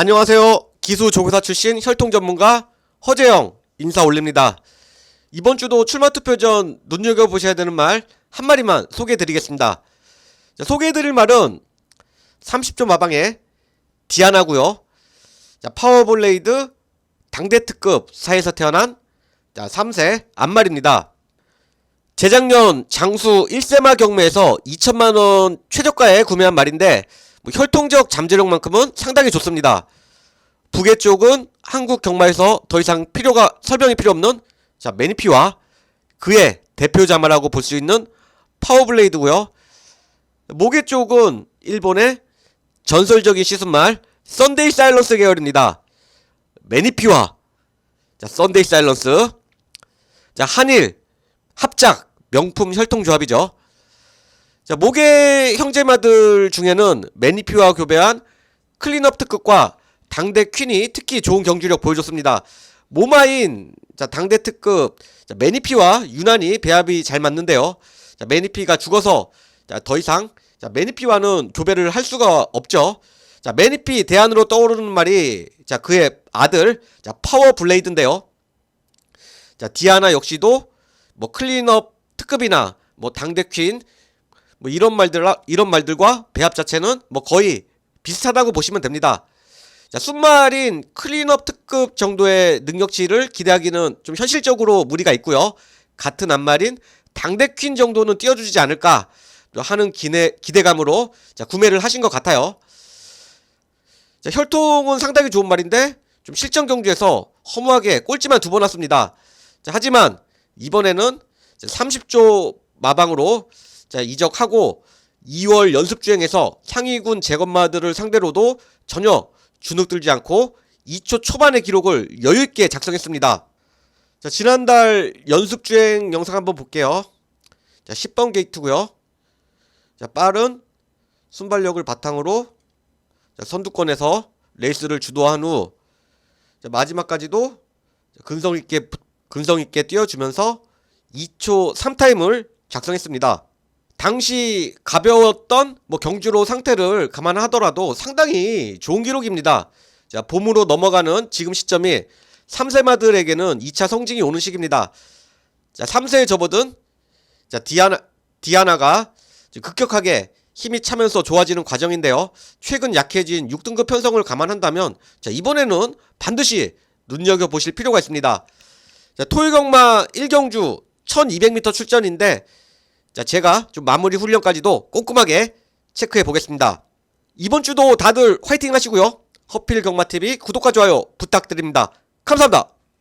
안녕하세요. 기수 조교사 출신 혈통 전문가 허재영 인사 올립니다. 이번 주도 출마 투표 전 눈여겨 보셔야 되는 말 한 마리만 소개해 드리겠습니다. 자, 소개해 드릴 말은 30조 마방의 디아나고요. 자, 파워블레이드 당대 특급 사에서 태어난 자, 3세 안말입니다. 재작년 장수 1세마 경매에서 2천만원 최저가에 구매한 말인데 뭐 혈통적 잠재력만큼은 상당히 좋습니다. 부계 쪽은 한국 경마에서 더 이상 필요가 설명이 필요 없는 자 매니피와 그의 대표 자마라고 볼 수 있는 파워블레이드고요. 모계 쪽은 일본의 전설적인 시즌말 썬데이 사일런스 계열입니다. 매니피와 자 썬데이 사일런스 자 한일 합작 명품 혈통 조합이죠. 자 모계 형제마들 중에는 매니피와 교배한 클린업 특급과 당대 퀸이 특히 좋은 경주력 보여줬습니다. 모마인 자 당대 특급 자, 매니피와 유난히 배합이 잘 맞는데요. 자 매니피가 죽어서 자, 더 이상 자 매니피와는 교배를 할 수가 없죠. 자 매니피 대안으로 떠오르는 말이 자 그의 아들 자 파워 블레이드인데요. 자 디아나 역시도 뭐 클린업 특급이나 뭐 당대 퀸 뭐 이런 말들 이런 말들과 배합 자체는 뭐 거의 비슷하다고 보시면 됩니다. 자, 순말인 클린업 특급 정도의 능력치를 기대하기는 좀 현실적으로 무리가 있고요. 같은 안말인 당대 퀸 정도는 띄워주지 않을까 하는 기대, 기대감으로 자, 구매를 하신 것 같아요. 자, 혈통은 상당히 좋은 말인데 좀 실전 경주에서 허무하게 꼴찌만 두번 왔습니다. 자, 하지만 이번에는 30조 마방으로 자, 이적하고 2월 연습 주행에서 상위군 재건마들을 상대로도 전혀 주눅 들지 않고 2초 초반의 기록을 여유있게 작성했습니다. 자, 지난달 연습 주행 영상 한번 볼게요. 자, 10번 게이트고요. 자, 빠른 순발력을 바탕으로 자, 선두권에서 레이스를 주도한 후 자, 마지막까지도 근성 있게 근성 있게 뛰어주면서 2초 3타임을 작성했습니다. 당시 가벼웠던 뭐 경주로 상태를 감안하더라도 상당히 좋은 기록입니다. 자, 봄으로 넘어가는 지금 시점이 3세마들에게는 2차 성징이 오는 시기입니다. 자, 3세에 접어든 자, 디아나 디아나가 급격하게 힘이 차면서 좋아지는 과정인데요. 최근 약해진 6등급 편성을 감안한다면 자, 이번에는 반드시 눈여겨 보실 필요가 있습니다. 자, 토요경마 1경주 1200m 출전인데 자, 제가 좀 마무리 훈련까지도 꼼꼼하게 체크해 보겠습니다. 이번 주도 다들 화이팅 하시고요. 허필 경마TV 구독과 좋아요 부탁드립니다. 감사합니다.